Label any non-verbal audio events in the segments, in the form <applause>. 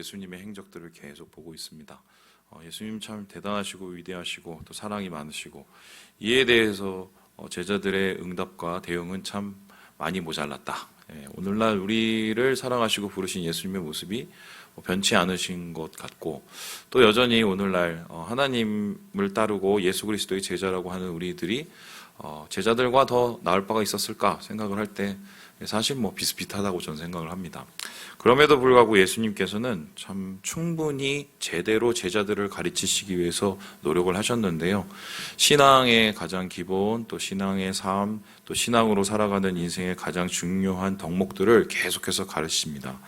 예수님의 행적들을 계속 보고 있습니다. 어, 예수님 참 대단하시고 위대하시고 또 사랑이 많으시고 이에 대해서 어, 제자들의 응답과 대응은 참 많이 모자랐다. 예, 오늘날 우리를 사랑하시고 부르신 예수님의 모습이 뭐 변치 않으신 것 같고 또 여전히 오늘날 어, 하나님을 따르고 예수 그리스도의 제자라고 하는 우리들이 어, 제자들과 더 나을 바가 있었을까 생각을 할 때 사실 뭐 비슷비슷하다고 저는 생각을 합니다. 그럼에도 불구하고 예수님께서는 참 충분히 제대로 제자들을 가르치시기 위해서 노력을 하셨는데요. 신앙의 가장 기본, 또 신앙의 삶, 또 신앙으로 살아가는 인생의 가장 중요한 덕목들을 계속해서 가르치십니다.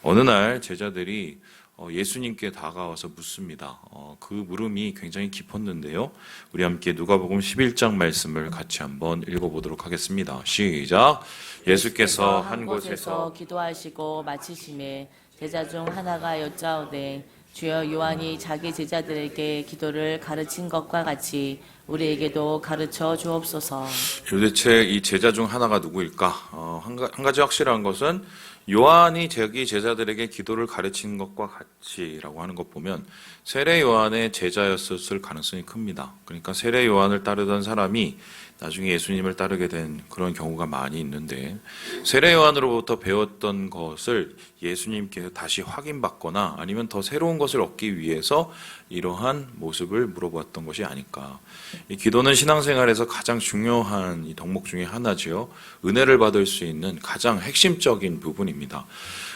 어느 날 제자들이 어, 예수님께 다가와서 묻습니다. 어, 그 물음이 굉장히 깊었는데요. 우리 함께 누가복음 11장 말씀을 같이 한번 읽어보도록 하겠습니다. 시작. 예수께서 한 곳에서 기도하시고 마치심에 제자 중 하나가 여짜오되 주여 요한이 자기 제자들에게 기도를 가르친 것과 같이 우리에게도 가르쳐 주옵소서. 도대체 이 제자 중 하나가 누구일까? 어, 한 가지 확실한 것은 요한이 자기 제자들에게 기도를 가르친 것과 같이라고 하는 것 보면 세례 요한의 제자였을 가능성이 큽니다. 그러니까 세례 요한을 따르던 사람이 나중에 예수님을 따르게 된 그런 경우가 많이 있는데 세례 요한으로부터 배웠던 것을 예수님께서 다시 확인받거나 아니면 더 새로운 것을 얻기 위해서 이러한 모습을 물어보았던 것이 아닐까. 이 기도는 신앙생활에서 가장 중요한 이 덕목 중에 하나지요. 은혜를 받을 수 있는 가장 핵심적인 부분입니다.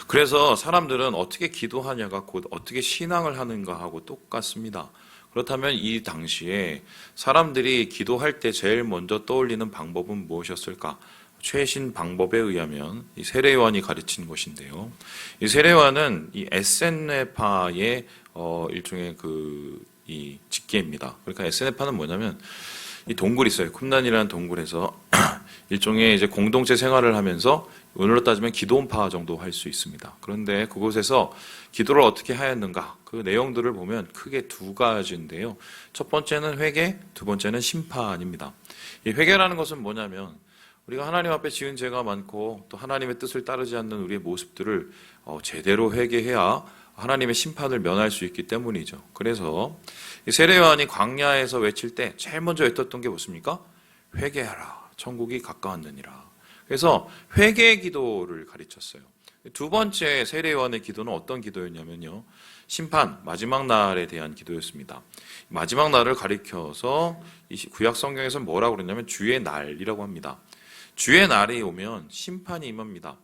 그래서 사람들은 어떻게 기도하냐가 곧 어떻게 신앙을 하는가 하고 똑같습니다. 그렇다면 이 당시에 사람들이 기도할 때 제일 먼저 떠올리는 방법은 무엇이었을까? 최신 방법에 의하면 이 세례요한이 가르친 것인데요. 이 세례요한은 이 에센네파의 어 일종의 그 이 직계입니다. 그러니까 에센네파는 뭐냐면 이 동굴이 있어요. 쿰난이라는 동굴에서 <clears throat> 일종의 이제 공동체 생활을 하면서 오늘로 따지면 기도원파 정도 할 수 있습니다. 그런데 그곳에서 기도를 어떻게 하였는가 그 내용들을 보면 크게 두 가지인데요. 첫 번째는 회개, 두 번째는 심판입니다. 이 회개라는 것은 뭐냐면 우리가 하나님 앞에 지은 죄가 많고 또 하나님의 뜻을 따르지 않는 우리의 모습들을 어, 제대로 회개해야 하나님의 심판을 면할 수 있기 때문이죠. 그래서 세례 요한이 광야에서 외칠 때 제일 먼저 외쳤던 게 무엇입니까? 회개하라. 천국이 가까웠느니라. 그래서 회개 기도를 가르쳤어요. 두 번째 세례 요한의 기도는 어떤 기도였냐면요. 심판 마지막 날에 대한 기도였습니다. 마지막 날을 가리켜서 구약 성경에서 뭐라고 그러냐면 주의 날이라고 합니다. 주의 날이 오면 심판이 임합니다.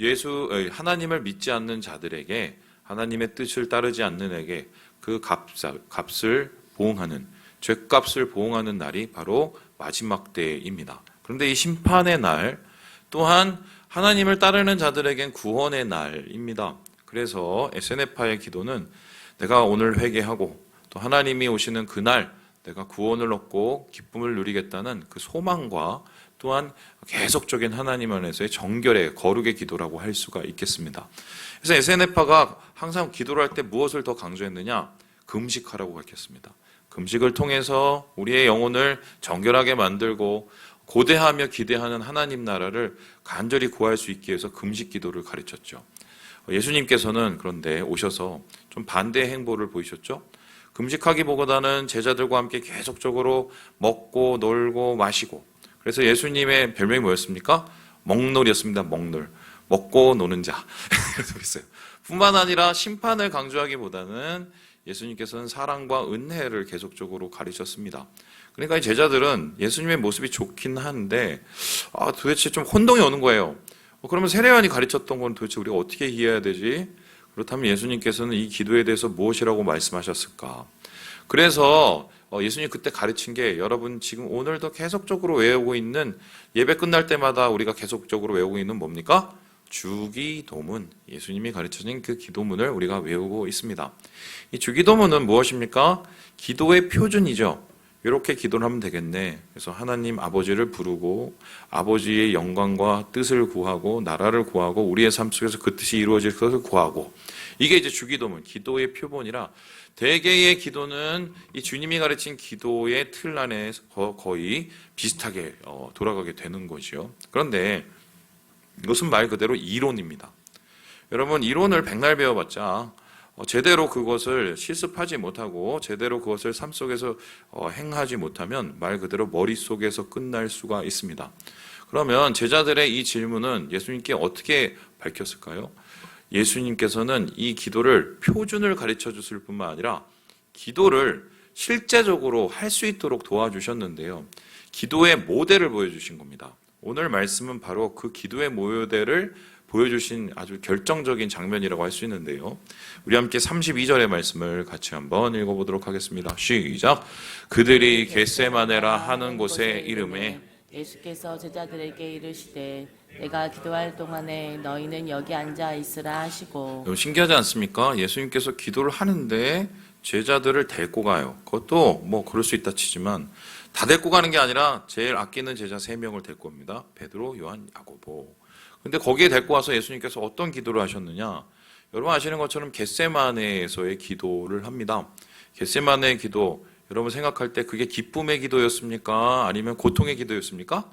예수 하나님을 믿지 않는 자들에게 하나님의 뜻을 따르지 않는 에게 그 값을 보응하는 죄값을 보응하는 날이 바로 마지막 때입니다. 그런데 이 심판의 날 또한 하나님을 따르는 자들에겐 구원의 날입니다. 그래서 에세네파의 기도는 내가 오늘 회개하고 또 하나님이 오시는 그날 내가 구원을 얻고 기쁨을 누리겠다는 그 소망과 또한 계속적인 하나님 안에서의 정결의 거룩의 기도라고 할 수가 있겠습니다. 그래서 에세네파가 항상 기도를 할 때 무엇을 더 강조했느냐? 금식하라고 밝혔습니다. 금식을 통해서 우리의 영혼을 정결하게 만들고 고대하며 기대하는 하나님 나라를 간절히 구할 수 있게 해서 금식 기도를 가르쳤죠. 예수님께서는 그런데 오셔서 좀 반대 행보를 보이셨죠? 금식하기보다는 제자들과 함께 계속적으로 먹고 놀고 마시고 그래서 예수님의 별명이 뭐였습니까? 먹놀이였습니다. 먹놀. 먹고 노는 자. <laughs> 그래서 있어요. 뿐만 아니라 심판을 강조하기보다는 예수님께서는 사랑과 은혜를 계속적으로 가르쳤습니다. 그러니까 이 제자들은 예수님의 모습이 좋긴 한데 아, 도대체 좀 혼동이 오는 거예요. 어, 그러면 세례요한이 가르쳤던 건 도대체 우리가 어떻게 이해해야 되지? 그렇다면 예수님께서는 이 기도에 대해서 무엇이라고 말씀하셨을까? 그래서 어, 예수님 그때 가르친 게 여러분 지금 오늘도 계속적으로 외우고 있는 예배 끝날 때마다 우리가 계속적으로 외우고 있는 뭡니까? 주기도문. 예수님이 가르쳐진 그 기도문을 우리가 외우고 있습니다. 이 주기도문은 무엇입니까? 기도의 표준이죠. 이렇게 기도를 하면 되겠네. 그래서 하나님 아버지를 부르고 아버지의 영광과 뜻을 구하고 나라를 구하고 우리의 삶 속에서 그 뜻이 이루어질 것을 구하고 이게 이제 주기도문, 기도의 표본이라 대개의 기도는 이 주님이 가르친 기도의 틀 안에 거의 비슷하게 어, 돌아가게 되는 거죠. 그런데 이것은 말 그대로 이론입니다. 여러분 이론을 백날 배워봤자 어, 제대로 그것을 실습하지 못하고 제대로 그것을 삶 속에서 어, 행하지 못하면 말 그대로 머릿속에서 끝날 수가 있습니다. 그러면 제자들의 이 질문은 예수님께 어떻게 밝혔을까요? 예수님께서는 이 기도를 표준을 가르쳐 줬을 뿐만 아니라 기도를 실제적으로 할 수 있도록 도와주셨는데요. 기도의 모델을 보여주신 겁니다. 오늘 말씀은 바로 그 기도의 모델을 보여주신 아주 결정적인 장면이라고 할 수 있는데요. 우리 함께 32절의 말씀을 같이 한번 읽어보도록 하겠습니다. 시작. 그들이 겟세마네라 하는 곳에 이름에 예수께서 제자들에게 이르시되 내가 기도할 동안에 너희는 여기 앉아 있으라 하시고 신기하지 않습니까? 예수님께서 기도를 하는데 제자들을 데리고 가요. 그것도 뭐 그럴 수 있다 치지만 다 데리고 가는 게 아니라 제일 아끼는 제자 세 명을 데리고 옵니다. 베드로, 요한, 야고보. 근데 거기에 데리고 와서 예수님께서 어떤 기도를 하셨느냐? 여러분 아시는 것처럼 겟세마네에서의 기도를 합니다. 겟세마네의 기도 여러분 생각할 때 그게 기쁨의 기도였습니까? 아니면 고통의 기도였습니까?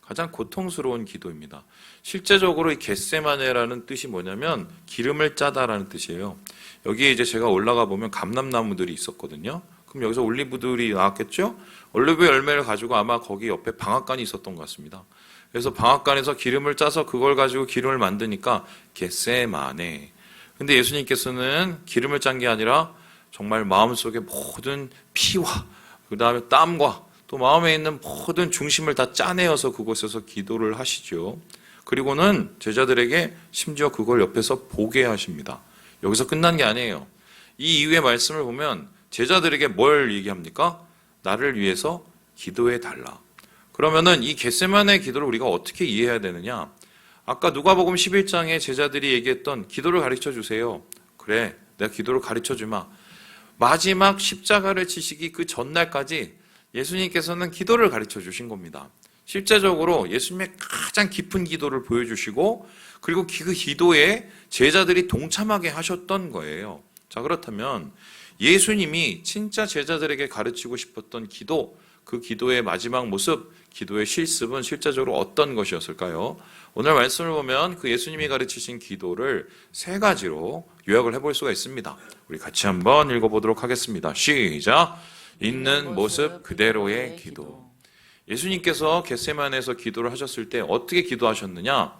가장 고통스러운 기도입니다. 실제적으로 이 겟세마네라는 뜻이 뭐냐면 기름을 짜다라는 뜻이에요. 여기에 이제 제가 올라가 보면 감람나무들이 있었거든요. 그럼 여기서 올리브들이 나왔겠죠? 올리브 열매를 가지고 아마 거기 옆에 방앗간이 있었던 것 같습니다. 그래서 방앗간에서 기름을 짜서 그걸 가지고 기름을 만드니까 겟세마네. 근데 예수님께서는 기름을 짠 게 아니라 정말 마음속에 모든 피와 그 다음에 땀과 또 마음에 있는 모든 중심을 다 짜내어서 그곳에서 기도를 하시죠. 그리고는 제자들에게 심지어 그걸 옆에서 보게 하십니다. 여기서 끝난 게 아니에요. 이 이후의 말씀을 보면 제자들에게 뭘 얘기합니까? 나를 위해서 기도해 달라. 그러면은 이 겟세만의 기도를 우리가 어떻게 이해해야 되느냐? 아까 누가복음 11장에 제자들이 얘기했던 기도를 가르쳐 주세요. 그래, 내가 기도를 가르쳐 주마. 마지막 십자가를 지시기 그 전날까지 예수님께서는 기도를 가르쳐 주신 겁니다. 실제적으로 예수님의 가장 깊은 기도를 보여주시고 그리고 그 기도에 제자들이 동참하게 하셨던 거예요. 자, 그렇다면 예수님이 진짜 제자들에게 가르치고 싶었던 기도, 그 기도의 마지막 모습, 기도의 실습은 실제적으로 어떤 것이었을까요? 오늘 말씀을 보면 그 예수님이 가르치신 기도를 세 가지로 요약을 해볼 수가 있습니다. 우리 같이 한번 읽어보도록 하겠습니다. 시작. 있는 모습 그대로의 기도. 예수님께서 겟세만에서 기도를 하셨을 때 어떻게 기도하셨느냐?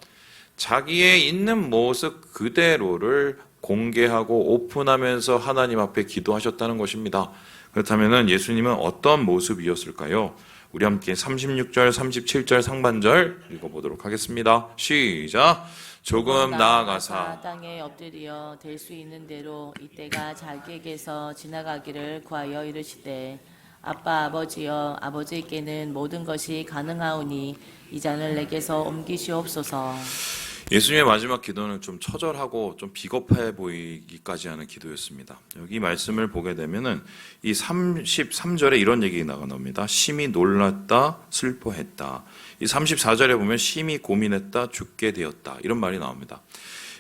자기의 있는 모습 그대로를 공개하고 오픈하면서 하나님 앞에 기도하셨다는 것입니다. 그렇다면 예수님은 어떤 모습이었을까요? 우리 함께 36절, 37절 상반절 읽어보도록 하겠습니다. 시작. 조금 나아가사 땅에 엎드려 될 수 있는 대로 이때가 자기에게서 지나가기를 구하여 이르시되 아빠 아버지여 아버지께는 모든 것이 가능하오니 이 잔을 내게서 옮기시옵소서 예수님의 마지막 기도는 좀 처절하고 좀 비겁해 보이기까지 하는 기도였습니다. 여기 말씀을 보게 되면은 이 33절에 이런 얘기가 나옵니다. 심히 놀랐다, 슬퍼했다. 이 34절에 보면 심히 고민했다, 죽게 되었다. 이런 말이 나옵니다.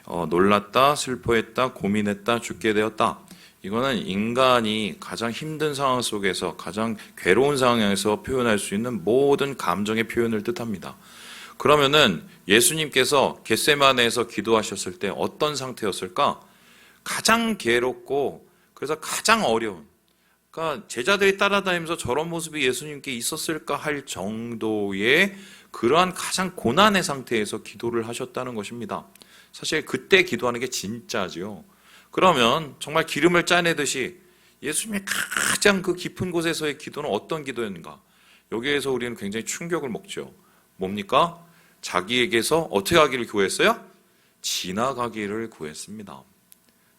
어, 놀랐다, 슬퍼했다, 고민했다, 죽게 되었다. 이거는 인간이 가장 힘든 상황 속에서 가장 괴로운 상황에서 표현할 수 있는 모든 감정의 표현을 뜻합니다. 그러면은 예수님께서 겟세마네에서 기도하셨을 때 어떤 상태였을까? 가장 괴롭고 그래서 가장 어려운. 그러니까 제자들이 따라다니면서 저런 모습이 예수님께 있었을까 할 정도의 그러한 가장 고난의 상태에서 기도를 하셨다는 것입니다. 사실 그때 기도하는 게 진짜지요. 그러면 정말 기름을 짜내듯이 예수님의 가장 그 깊은 곳에서의 기도는 어떤 기도였는가? 여기에서 우리는 굉장히 충격을 먹죠. 뭡니까? 자기에게서 어떻게 하기를 구했어요? 지나가기를 구했습니다.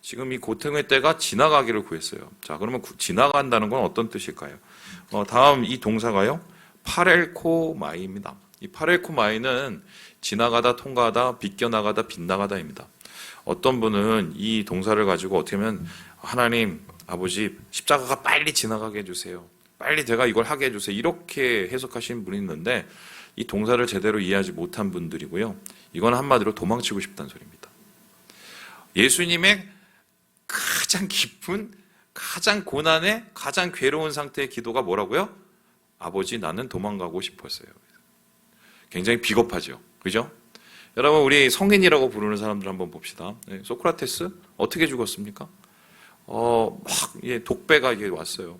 지금 이 고통의 때가 지나가기를 구했어요. 자, 그러면 구- 지나간다는 건 어떤 뜻일까요? 어, 다음 이 동사가요. 파렐코마이입니다. 이 파렐코마이는 지나가다, 통과하다, 비껴나가다, 빗나가다입니다. 어떤 분은 이 동사를 가지고 어떻게 하면 하나님, 아버지, 십자가가 빨리 지나가게 해주세요. 빨리 제가 이걸 하게 해주세요. 이렇게 해석하시는 분이 있는데 이 동사를 제대로 이해하지 못한 분들이고요. 이건 한마디로 도망치고 싶다는 소리입니다. 예수님의 가장 깊은, 가장 고난의, 가장 괴로운 상태의 기도가 뭐라고요? 아버지, 나는 도망가고 싶었어요. 굉장히 비겁하죠. 그죠? 여러분, 우리 성인이라고 부르는 사람들 한번 봅시다. 네, 소크라테스 어떻게 죽었습니까? 어, 막, 예, 독배가 이게 왔어요.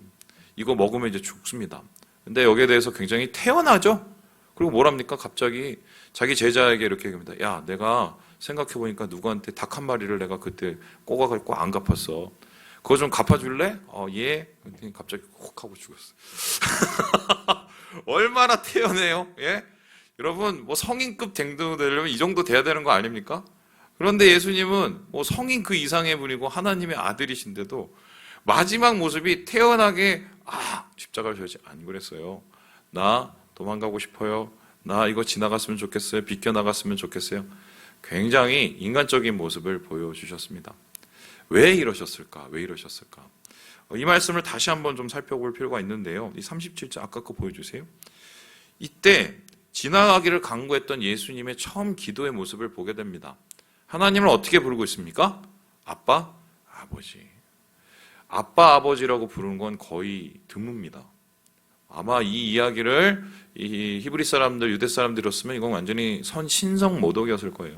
이거 먹으면 이제 죽습니다. 근데 여기에 대해서 굉장히 태연하죠? 그리고 뭐랍니까? 갑자기 자기 제자에게 이렇게 얘기합니다. 야, 내가 생각해보니까 누구한테 닭 한 마리를 내가 그때 꼬가갖고 안 갚았어. 그거 좀 갚아줄래? 어, 예. 갑자기 콕 하고 죽었어. <laughs> 얼마나 태연해요? 예? 여러분, 뭐 성인급 댕도 되려면 이 정도 돼야 되는 거 아닙니까? 그런데 예수님은 뭐 성인 그 이상의 분이고 하나님의 아들이신데도 마지막 모습이 태연하게 아 십자가를 져야지 안 그랬어요. 나 도망가고 싶어요. 나 이거 지나갔으면 좋겠어요. 비껴 나갔으면 좋겠어요. 굉장히 인간적인 모습을 보여주셨습니다. 왜 이러셨을까? 왜 이러셨을까? 어, 이 말씀을 다시 한번 좀 살펴볼 필요가 있는데요. 이 37절 아까 거 보여주세요. 이때 지나가기를 강구했던 예수님의 처음 기도의 모습을 보게 됩니다. 하나님을 어떻게 부르고 있습니까? 아빠, 아버지. 아빠, 아버지라고 부르는 건 거의 드뭅니다. 아마 이 이야기를 이 히브리 사람들, 유대 사람들이었으면 이건 완전히 선 신성 모독이었을 거예요.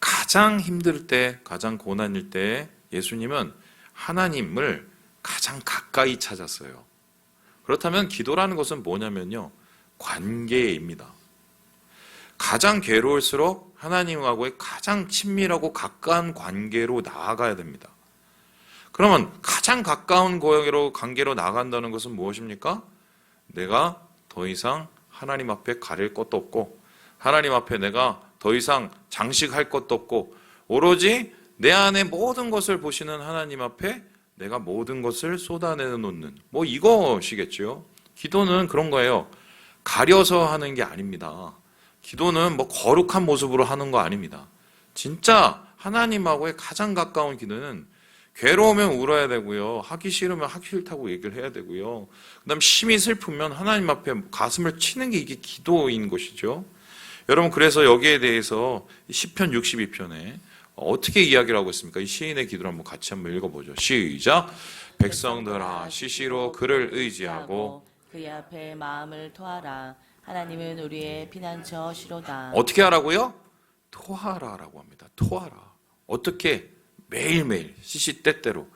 가장 힘들 때, 가장 고난일 때 예수님은 하나님을 가장 가까이 찾았어요. 그렇다면 기도라는 것은 뭐냐면요. 관계입니다. 가장 괴로울수록 하나님하고의 가장 친밀하고 가까운 관계로 나아가야 됩니다. 그러면 가장 가까운 고역으로 관계로 나간다는 것은 무엇입니까? 내가 더 이상 하나님 앞에 가릴 것도 없고 하나님 앞에 내가 더 이상 장식할 것도 없고 오로지 내 안에 모든 것을 보시는 하나님 앞에 내가 모든 것을 쏟아내 놓는 뭐 이것이겠죠. 기도는 그런 거예요. 가려서 하는 게 아닙니다. 기도는 뭐 거룩한 모습으로 하는 거 아닙니다. 진짜 하나님하고의 가장 가까운 기도는 괴로우면 울어야 되고요. 하기 싫으면 하기 싫다고 얘기를 해야 되고요. 그다음 심히 슬프면 하나님 앞에 가슴을 치는 게 이게 기도인 것이죠. 여러분 그래서 여기에 대해서 시편 62편에 어떻게 이야기를 하고 있습니까? 이 시인의 기도를 한번 같이 한번 읽어보죠. 시작. 백성들아 시시로 그를 의지하고 그의 앞에 마음을 토하라. 하나님은 우리의 피난처 시로다. 어떻게 하라고요? 토하라라고 합니다. 토하라. 어떻게? 매일매일 시시때때로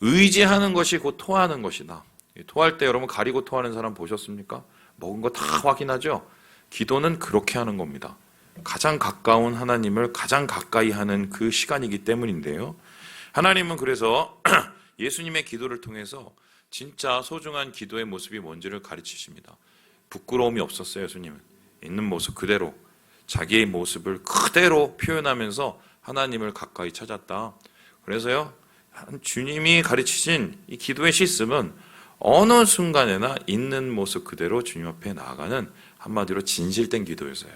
의지하는 것이 곧 토하는 것이다. 이 토할 때 여러분 가리고 토하는 사람 보셨습니까? 먹은 거 다 확인하죠? 기도는 그렇게 하는 겁니다. 가장 가까운 하나님을 가장 가까이 하는 그 시간이기 때문인데요. 하나님은 그래서 <clears throat> 예수님의 기도를 통해서 진짜 소중한 기도의 모습이 뭔지를 가르치십니다. 부끄러움이 없었어요, 예수님은. 있는 모습 그대로 자기의 모습을 그대로 표현하면서 하나님을 가까이 찾았다. 그래서요, 주님이 가르치신 이 기도의 시스템은 어느 순간에나 있는 모습 그대로 주님 앞에 나아가는 한마디로 진실된 기도였어요.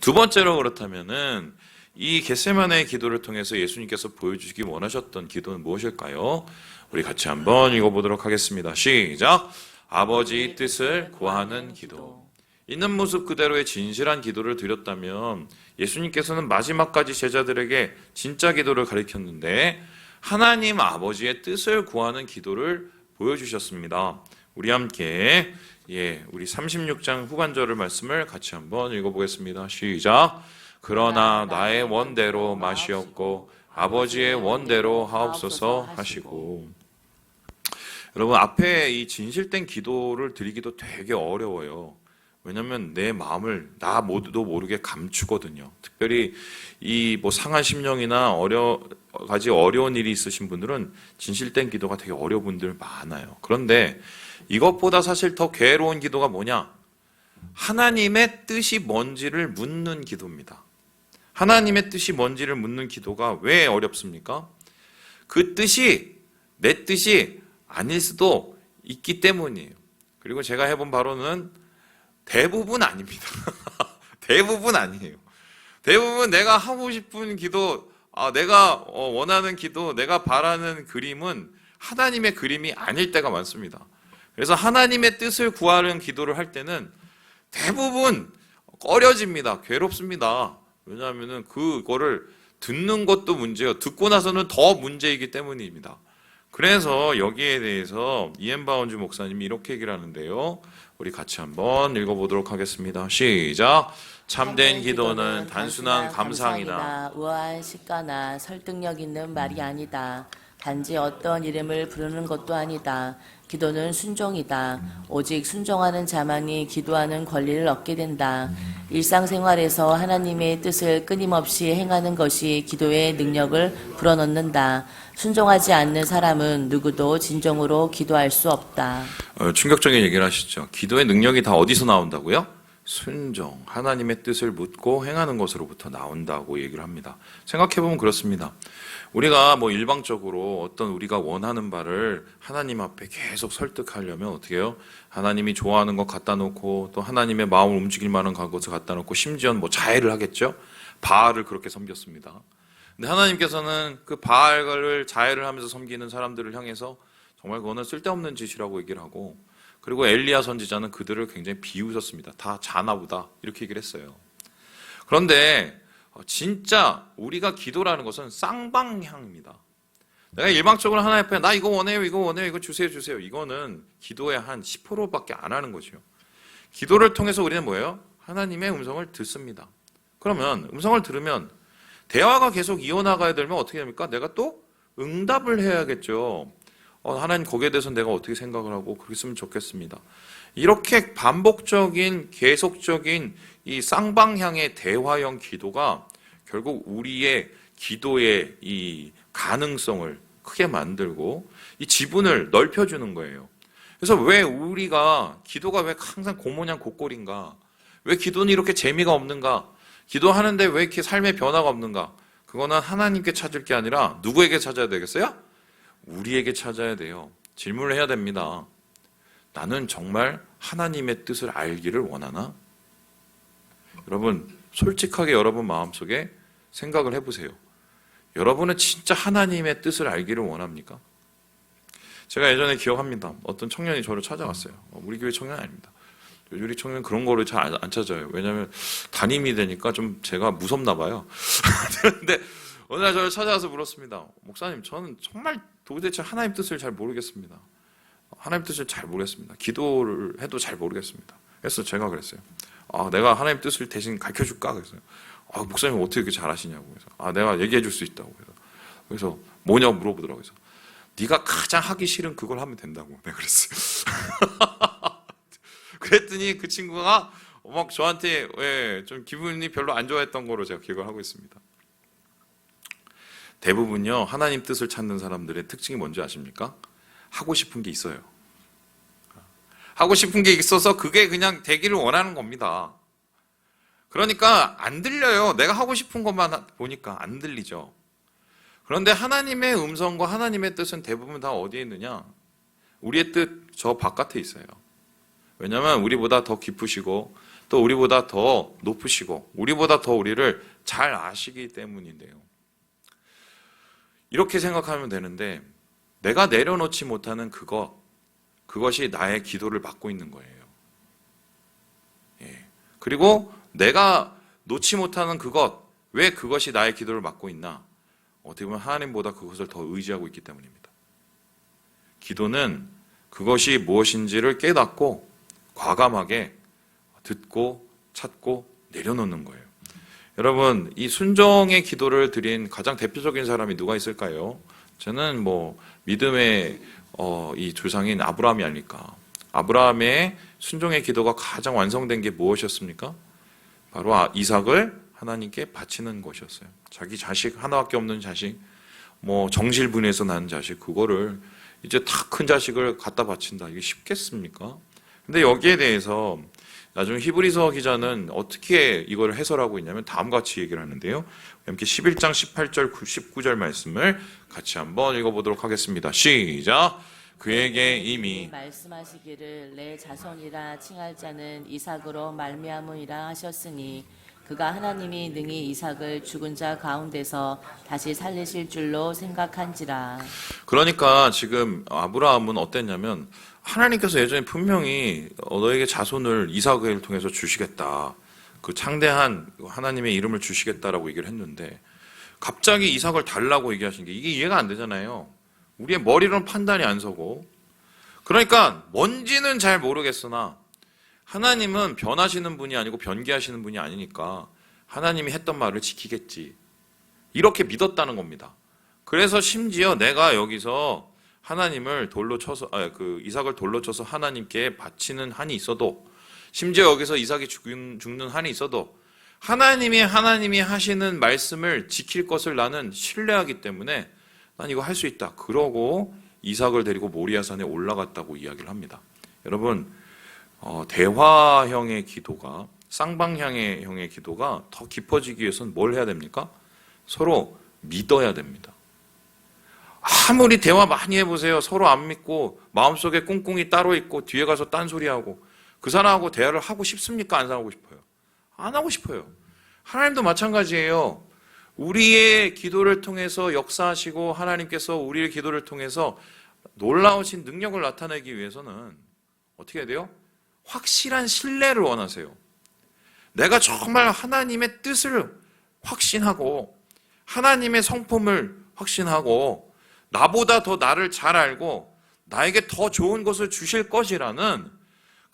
두 번째로 그렇다면은 이 겟세만의 기도를 통해서 예수님께서 보여주시기 원하셨던 기도는 무엇일까요? 우리 같이 한번 읽어보도록 하겠습니다. 시작. 아버지 뜻을 구하는 기도. 있는 모습 그대로의 진실한 기도를 드렸다면 예수님께서는 마지막까지 제자들에게 진짜 기도를 가르쳤는데 하나님 아버지의 뜻을 구하는 기도를 보여주셨습니다. 우리 함께 예, 우리 36장 후반절을 말씀을 같이 한번 읽어보겠습니다. 시작. 그러나 나의 원대로 마시옵고 아버지의 원대로 하옵소서 하시고 여러분 앞에 이 진실된 기도를 드리기도 되게 어려워요. 왜냐하면 내 마음을 나 모두도 모르게 감추거든요. 특별히 이 뭐 상한 심령이나 어려 가지 어려운 일이 있으신 분들은 진실된 기도가 되게 어려운 분들 많아요. 그런데 이것보다 사실 더 괴로운 기도가 뭐냐? 하나님의 뜻이 뭔지를 묻는 기도입니다. 하나님의 뜻이 뭔지를 묻는 기도가 왜 어렵습니까? 그 뜻이 내 뜻이 아닐 수도 있기 때문이에요. 그리고 제가 해본 바로는 대부분 아닙니다. <laughs> 대부분 아니에요. 대부분 내가 하고 싶은 기도, 아, 내가 어, 원하는 기도, 내가 바라는 그림은 하나님의 그림이 아닐 때가 많습니다. 그래서 하나님의 뜻을 구하는 기도를 할 때는 대부분 꺼려집니다. 괴롭습니다. 왜냐하면 그거를 듣는 것도 문제요. 듣고 나서는 더 문제이기 때문입니다. 그래서 여기에 대해서 이엠바운주 목사님이 이렇게 얘기를 하는데요. 우리 같이 한번 읽어보도록 하겠습니다. 시작. 참된 기도는 단순한 감상이나 우아한 시가나 설득력 있는 말이 아니다. 단지 어떤 이름을 부르는 것도 아니다. 기도는 순종이다. 오직 순종하는 자만이 기도하는 권리를 얻게 된다. 일상생활에서 하나님의 뜻을 끊임없이 행하는 것이 기도의 능력을 불어넣는다. 순종하지 않는 사람은 누구도 진정으로 기도할 수 없다. 어, 충격적인 얘기를 하시죠. 기도의 능력이 다 어디서 나온다고요? 순종, 하나님의 뜻을 묻고 행하는 것으로부터 나온다고 얘기를 합니다. 생각해보면 그렇습니다. 우리가 뭐 일방적으로 어떤 우리가 원하는 바를 하나님 앞에 계속 설득하려면 어떻게 해요? 하나님이 좋아하는 것 갖다 놓고 또 하나님의 마음을 움직일 만한 것을 갖다 놓고 심지어는 뭐 자해를 하겠죠? 바알을 그렇게 섬겼습니다. 근데 하나님께서는 그 바알을 자해를 하면서 섬기는 사람들을 향해서 정말 그거는 쓸데없는 짓이라고 얘기를 하고 그리고 엘리야 선지자는 그들을 굉장히 비웃었습니다. 다 자나보다 이렇게 얘기를 했어요. 그런데 어, 진짜 우리가 기도라는 것은 쌍방향입니다. 내가 일방적으로 하나님 앞에 나 이거 원해요, 이거 원해요, 이거 주세요, 주세요. 이거는 기도의 한 10%밖에 안 하는 거죠. 기도를 통해서 우리는 뭐예요? 하나님의 음성을 듣습니다. 그러면 음성을 들으면 대화가 계속 이어나가야 되면 어떻게 됩니까? 내가 또 응답을 해야겠죠. 어, 하나님 거기에 대해서 내가 어떻게 생각을 하고 그랬으면 좋겠습니다. 이렇게 반복적인 계속적인 이 쌍방향의 대화형 기도가 결국 우리의 기도의 이 가능성을 크게 만들고 이 지분을 넓혀주는 거예요. 그래서 왜 우리가 기도가 왜 항상 고모냥 고꼴인가? 왜 기도는 이렇게 재미가 없는가? 기도하는데 왜 이렇게 삶의 변화가 없는가? 그거는 하나님께 찾을 게 아니라 누구에게 찾아야 되겠어요? 우리에게 찾아야 돼요. 질문을 해야 됩니다. 나는 정말 하나님의 뜻을 알기를 원하나? 여러분, 솔직하게 여러분 마음속에 생각을 해보세요. 여러분은 진짜 하나님의 뜻을 알기를 원합니까? 제가 예전에 기억합니다. 어떤 청년이 저를 찾아왔어요. 어, 우리 교회 청년 아닙니다. 우리 청년 그런 거를 잘 안 찾아요. 왜냐하면 담임이 되니까 좀 제가 무섭나 봐요. <laughs> 근데 어느 날 저를 찾아와서 물었습니다. 목사님, 저는 정말 도대체 하나님 뜻을 잘 모르겠습니다. 하나님 뜻을 잘 모르겠습니다. 기도를 해도 잘 모르겠습니다. 그래서 제가 그랬어요. 아, 내가 하나님 뜻을 대신 가르쳐 줄까? 그래서 아, 목사님 어떻게 그렇게 잘 아시냐고. 그래서 아, 내가 얘기해 줄 수 있다고. 그래서 그래서 뭐냐고 물어보더라고요. 그래서 네가 가장 하기 싫은 그걸 하면 된다고. 내가 그랬어요. <laughs> 그랬더니 그 친구가 막 저한테 예, 좀 기분이 별로 안 좋아했던 거로 제가 기억을 하고 있습니다. 대부분요 하나님 뜻을 찾는 사람들의 특징이 뭔지 아십니까? 하고 싶은 게 있어요. 하고 싶은 게 있어서 그게 그냥 되기를 원하는 겁니다. 그러니까 안 들려요. 내가 하고 싶은 것만 보니까 안 들리죠. 그런데 하나님의 음성과 하나님의 뜻은 대부분 다 어디에 있느냐? 우리의 뜻 저 바깥에 있어요. 왜냐하면 우리보다 더 깊으시고 또 우리보다 더 높으시고 우리보다 더 우리를 잘 아시기 때문인데요. 이렇게 생각하면 되는데 내가 내려놓지 못하는 그것 그것이 나의 기도를 막고 있는 거예요. 예. 그리고 내가 놓지 못하는 그것 왜 그것이 나의 기도를 막고 있나? 어떻게 보면 하나님보다 그것을 더 의지하고 있기 때문입니다. 기도는 그것이 무엇인지를 깨닫고 과감하게 듣고 찾고 내려놓는 거예요. 여러분, 이 순종의 기도를 드린 가장 대표적인 사람이 누가 있을까요? 저는 뭐 믿음의 어, 이 조상인 아브라함이 아닐까. 아브라함의 순종의 기도가 가장 완성된 게 무엇이었습니까? 바로 아- 이삭을 하나님께 바치는 것이었어요. 자기 자식 하나밖에 없는 자식, 뭐 정실분에서 난 자식 그거를 이제 다 큰 자식을 갖다 바친다. 이게 쉽겠습니까? 근데 여기에 대해서 나중 히브리서 기자는 어떻게 이걸 해설하고 있냐면 다음과 같이 얘기를 하는데요. 함께 11장 18절 19절 말씀을 같이 한번 읽어보도록 하겠습니다. 시작. 그에게 이미 말씀하시기를 내 자손이라 칭할 자는 이삭으로 말미암으리라 하셨으니 그가 하나님이 능히 이삭을 죽은 자 가운데서 다시 살리실 줄로 생각한지라 그러니까 지금 아브라함은 어땠냐면 하나님께서 예전에 분명히 너에게 자손을 이삭을 통해서 주시겠다. 그 창대한 하나님의 이름을 주시겠다라고 얘기를 했는데 갑자기 이삭을 달라고 얘기하신 게 이게 이해가 안 되잖아요. 우리의 머리로는 판단이 안 서고 그러니까 뭔지는 잘 모르겠으나 하나님은 변하시는 분이 아니고 변개하시는 분이 아니니까 하나님이 했던 말을 지키겠지. 이렇게 믿었다는 겁니다. 그래서 심지어 내가 여기서 하나님을 돌로 쳐서 아, 그 이삭을 돌로 쳐서 하나님께 바치는 한이 있어도 심지어 여기서 이삭이 죽는, 죽는 한이 있어도 하나님이 하나님이 하시는 말씀을 지킬 것을 나는 신뢰하기 때문에 난 이거 할 수 있다. 그러고 이삭을 데리고 모리아산에 올라갔다고 이야기를 합니다. 여러분 어, 대화형의 기도가 쌍방향의 형의 기도가 더 깊어지기 위해서는 뭘 해야 됩니까? 서로 믿어야 됩니다. 아무리 대화 많이 해보세요. 서로 안 믿고 마음속에 꿍꿍이 따로 있고 뒤에 가서 딴소리하고 그 사람하고 대화를 하고 싶습니까? 안 하고 싶어요? 안 하고 싶어요. 하나님도 마찬가지예요. 우리의 기도를 통해서 역사하시고 하나님께서 우리의 기도를 통해서 놀라우신 능력을 나타내기 위해서는 어떻게 해야 돼요? 확실한 신뢰를 원하세요. 내가 정말 하나님의 뜻을 확신하고 하나님의 성품을 확신하고 나보다 더 나를 잘 알고 나에게 더 좋은 것을 주실 것이라는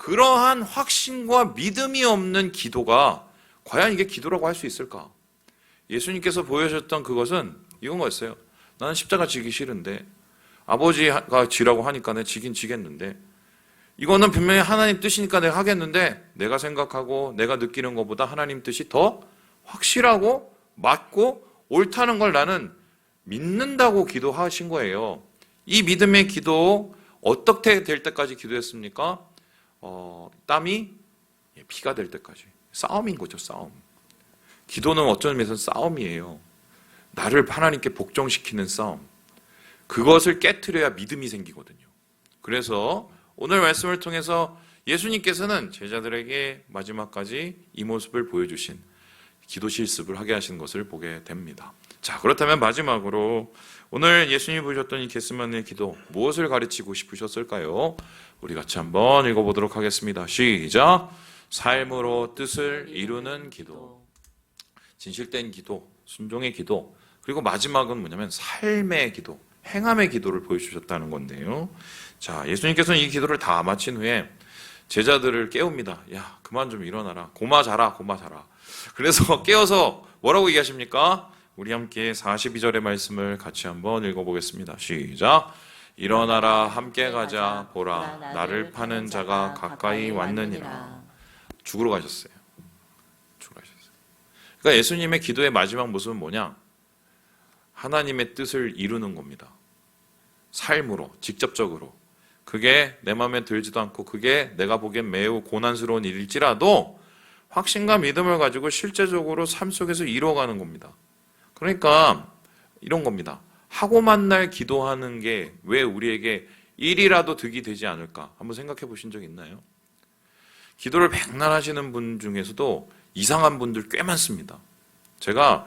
그러한 확신과 믿음이 없는 기도가 과연 이게 기도라고 할 수 있을까? 예수님께서 보여주셨던 그것은 이건 거였어요. 나는 십자가 지기 싫은데 아버지가 지라고 하니까 내가 지긴 지겠는데 이거는 분명히 하나님 뜻이니까 내가 하겠는데 내가 생각하고 내가 느끼는 것보다 하나님 뜻이 더 확실하고 맞고 옳다는 걸 나는 믿는다고 기도하신 거예요. 이 믿음의 기도 어떻게 될 때까지 기도했습니까? 어, 땀이 피가 될 때까지 싸움인 거죠, 싸움. 기도는 어떤 면에서 싸움이에요. 나를 하나님께 복종시키는 싸움. 그것을 깨뜨려야 믿음이 생기거든요. 그래서 오늘 말씀을 통해서 예수님께서는 제자들에게 마지막까지 이 모습을 보여주신 기도 실습을 하게 하신 것을 보게 됩니다. 자, 그렇다면 마지막으로 오늘 예수님이 보여줬던 이 게스만의 기도 무엇을 가르치고 싶으셨을까요? 우리 같이 한번 읽어보도록 하겠습니다. 시작. 삶으로 뜻을 이루는 기도. 진실된 기도, 순종의 기도, 그리고 마지막은 뭐냐면 삶의 기도, 행함의 기도를 보여주셨다는 건데요. 자, 예수님께서는 이 기도를 다 마친 후에 제자들을 깨웁니다. 야, 그만 좀 일어나라. 고마 자라, 고마 자라. 그래서 <laughs> 깨어서 뭐라고 얘기하십니까? 우리 함께 42절의 말씀을 같이 한번 읽어보겠습니다. 시작. 일어나라, 함께 가자, 보라. 나를 파는 자가 가까이 왔느니라. 죽으러 가셨어요. 죽으러 가셨어요. 그러니까 예수님의 기도의 마지막 모습은 뭐냐? 하나님의 뜻을 이루는 겁니다. 삶으로, 직접적으로. 그게 내 마음에 들지도 않고 그게 내가 보기엔 매우 고난스러운 일일지라도 확신과 믿음을 가지고 실제적으로 삶 속에서 이루어가는 겁니다. 그러니까 이런 겁니다. 하고 만날 기도하는 게 왜 우리에게 일이라도 득이 되지 않을까? 한번 생각해 보신 적 있나요? 기도를 백날 하시는 분 중에서도 이상한 분들 꽤 많습니다. 제가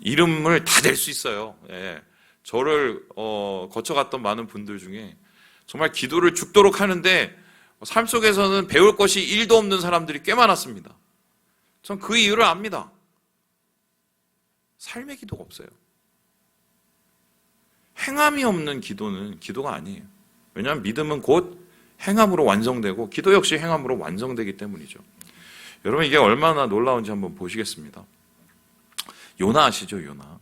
이름을 다낼수 있어요. 예. 저를 어, 거쳐갔던 많은 분들 중에 정말 기도를 죽도록 하는데 삶 속에서는 배울 것이 일도 없는 사람들이 꽤 많았습니다. 전 그 이유를 압니다. 삶의 기도가 없어요. 행함이 없는 기도는 기도가 아니에요. 왜냐하면 믿음은 곧 행함으로 완성되고 기도 역시 행함으로 완성되기 때문이죠. 여러분 이게 얼마나 놀라운지 한번 보시겠습니다. 요나 아시죠? 요나.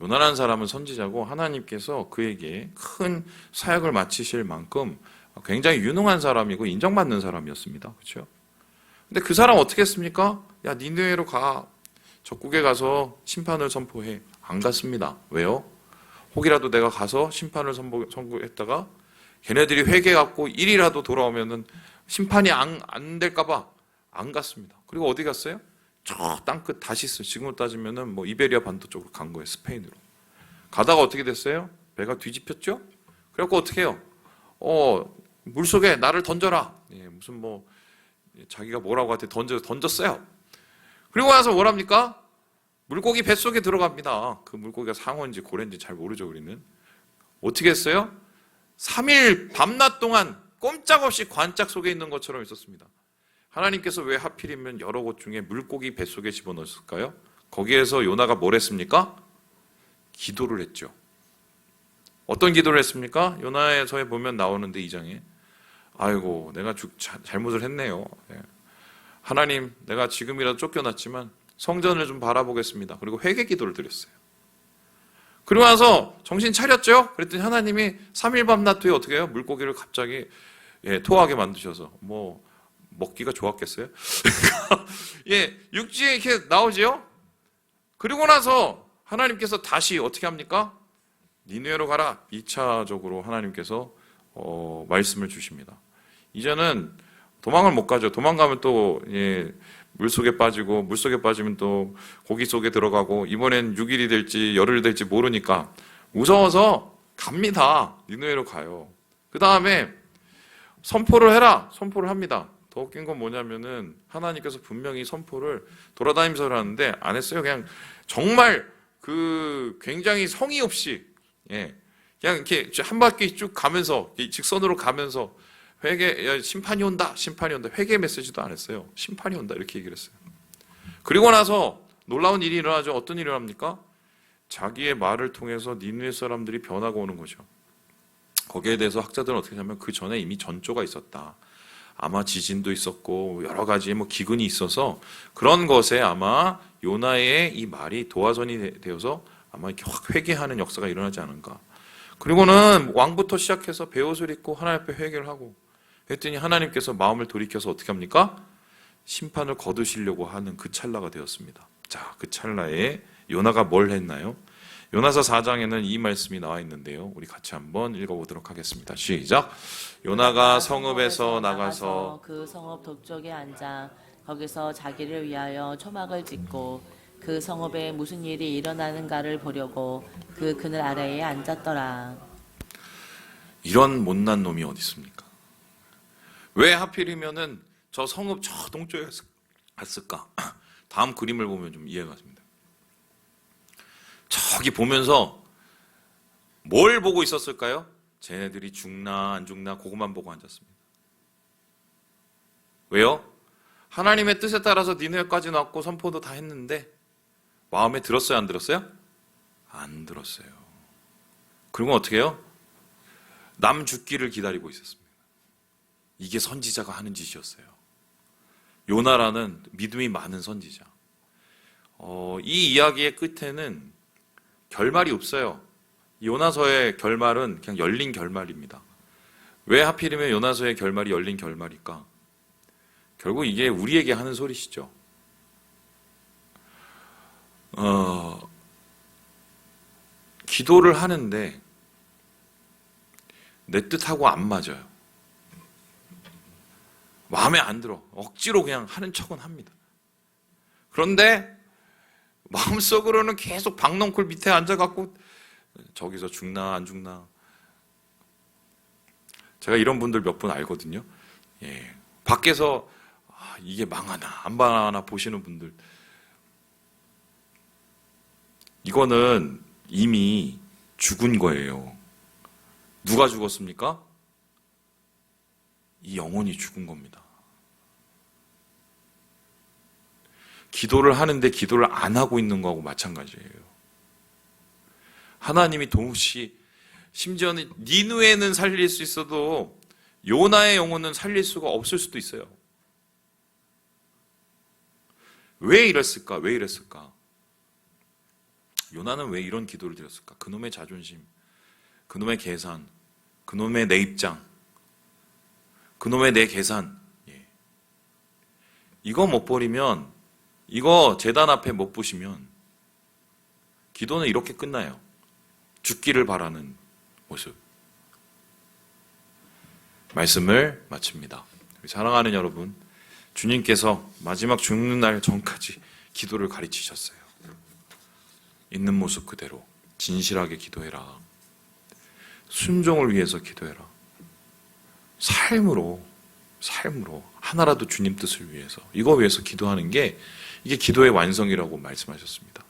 요나라는 사람은 선지자고 하나님께서 그에게 큰 사역을 마치실 만큼 굉장히 유능한 사람이고 인정받는 사람이었습니다. 그렇죠? 근데 그 사람 어떻게 했습니까? 야, 니느웨로 가. 적국에 가서 심판을 선포해. 안 갔습니다. 왜요? 혹이라도 내가 가서 심판을 선포, 선고했다가 걔네들이 회개 갖고 일이라도 돌아오면은 심판이 안, 안 될까봐 안 갔습니다. 그리고 어디 갔어요? 저 땅끝 다시스 지금으로 따지면은 뭐 이베리아 반도 쪽으로 간 거예요 스페인으로 가다가 어떻게 됐어요? 배가 뒤집혔죠? 그래갖고 어떻게 해요? 어 물 속에 나를 던져라 예, 무슨 뭐 자기가 뭐라고 한테 던져 던졌어요 그리고 나서 뭐랍니까? 물고기 뱃속에 들어갑니다 그 물고기가 상어인지 고래인지 잘 모르죠 우리는 어떻게 했어요? 3일 밤낮 동안 꼼짝없이 관짝 속에 있는 것처럼 있었습니다 하나님께서 왜 하필이면 여러 곳 중에 물고기 뱃속에 집어넣었을까요? 거기에서 요나가 뭘 했습니까? 기도를 했죠. 어떤 기도를 했습니까? 요나에서에 보면 나오는데 이 장에 아이고 내가 죽, 자, 잘못을 했네요. 네. 하나님 내가 지금이라도 쫓겨났지만 성전을 좀 바라보겠습니다. 그리고 회개 기도를 드렸어요. 그리고 나서 정신 차렸죠? 그랬더니 하나님이 3일 밤낮 후에 어떻게 해요? 물고기를 갑자기 예, 토하게 만드셔서 뭐 먹기가 좋았겠어요? <laughs> 예, 육지에 이렇게 나오지요? 그리고 나서 하나님께서 다시 어떻게 합니까? 니누에로 가라. 2차적으로 하나님께서 어, 말씀을 주십니다. 이제는 도망을 못 가죠. 도망가면 또 예, 물속에 빠지고 물속에 빠지면 또 고기 속에 들어가고 이번엔 6일이 될지 열흘이 될지 모르니까 무서워서 갑니다. 니누에로 가요. 그 다음에 선포를 해라. 선포를 합니다. 더 웃긴 건 뭐냐면은 하나님께서 분명히 선포를 돌아다니면서 하는데 안 했어요. 그냥 정말 그 굉장히 성의 없이 예 그냥 이렇게 한 바퀴 쭉 가면서 이 직선으로 가면서 회개 야, 심판이 온다 심판이 온다 회개 메시지도 안 했어요. 심판이 온다 이렇게 얘기를 했어요. 그리고 나서 놀라운 일이 일어나죠. 어떤 일이 일어납니까? 자기의 말을 통해서 니누의 사람들이 변하고 오는 거죠. 거기에 대해서 학자들은 어떻게 하냐면 그 전에 이미 전조가 있었다. 아마 지진도 있었고 여러 가지 뭐 기근이 있어서 그런 것에 아마 요나의 이 말이 도화선이 되- 되어서 아마 이렇게 확 회개하는 역사가 일어나지 않은가. 그리고는 왕부터 시작해서 베옷을 입고 하나님 앞에 회개를 하고 했더니 하나님께서 마음을 돌이켜서 어떻게 합니까? 심판을 거두시려고 하는 그 찰나가 되었습니다. 자, 그 찰나에 요나가 뭘 했나요? 요나서 4장에는 이 말씀이 나와 있는데요. 우리 같이 한번 읽어보도록 하겠습니다. 시작. 요나가 성읍에서 나가서 그 성읍 동쪽에 앉아 거기서 자기를 위하여 초막을 짓고 그 성읍에 무슨 일이 일어나는가를 보려고 그 그늘 아래에 앉았더라. 이런 못난 놈이 어디 있습니까? 왜 하필이면은 저 성읍 저 동쪽에 갔을- 갔을까? <clears throat> 다음 그림을 보면 좀 이해가 됩니다. 저기 보면서 뭘 보고 있었을까요? 쟤네들이 죽나 안 죽나 그것만 보고 앉았습니다. 왜요? 하나님의 뜻에 따라서 니네까지 왔고 선포도 다 했는데 마음에 들었어요 안 들었어요? 안 들었어요. 그리고 어떻게 해요? 남 죽기를 기다리고 있었습니다. 이게 선지자가 하는 짓이었어요. 요나라는 믿음이 많은 선지자. 어, 이 이야기의 끝에는 결말이 없어요. 요나서의 결말은 그냥 열린 결말입니다. 왜 하필이면 요나서의 결말이 열린 결말일까? 결국 이게 우리에게 하는 소리시죠. 어, 기도를 하는데 내 뜻하고 안 맞아요. 마음에 안 들어. 억지로 그냥 하는 척은 합니다. 그런데 마음속으로는 계속 박넝쿨 밑에 앉아갖고 저기서 죽나 안 죽나. 제가 이런 분들 몇 분 알거든요. 예. 밖에서 아, 이게 망하나 안 망하나 보시는 분들. 이거는 이미 죽은 거예요. 누가 죽었습니까? 이 영혼이 죽은 겁니다. 기도를 하는데 기도를 안 하고 있는 거하고 마찬가지예요. 하나님이 동시 심지어는 니누에는 살릴 수 있어도 요나의 영혼은 살릴 수가 없을 수도 있어요. 왜 이랬을까? 왜 이랬을까? 요나는 왜 이런 기도를 드렸을까? 그놈의 자존심, 그놈의 계산, 그놈의 내 입장, 그놈의 내 계산. 예. 이거 못 버리면, 이거 재단 앞에 못 보시면, 기도는 이렇게 끝나요. 죽기를 바라는 모습. 말씀을 마칩니다. 사랑하는 여러분, 주님께서 마지막 죽는 날 전까지 기도를 가르치셨어요. 있는 모습 그대로 진실하게 기도해라. 순종을 위해서 기도해라. 삶으로, 삶으로 하나라도 주님 뜻을 위해서 이거 위해서 기도하는 게 이게 기도의 완성이라고 말씀하셨습니다.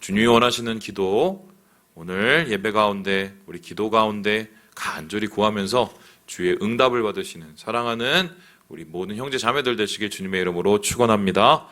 주님이 원하시는 기도 오늘 예배 가운데 우리 기도 가운데 간절히 구하면서 주의 응답을 받으시는 사랑하는 우리 모든 형제 자매들 되시길 주님의 이름으로 축원합니다.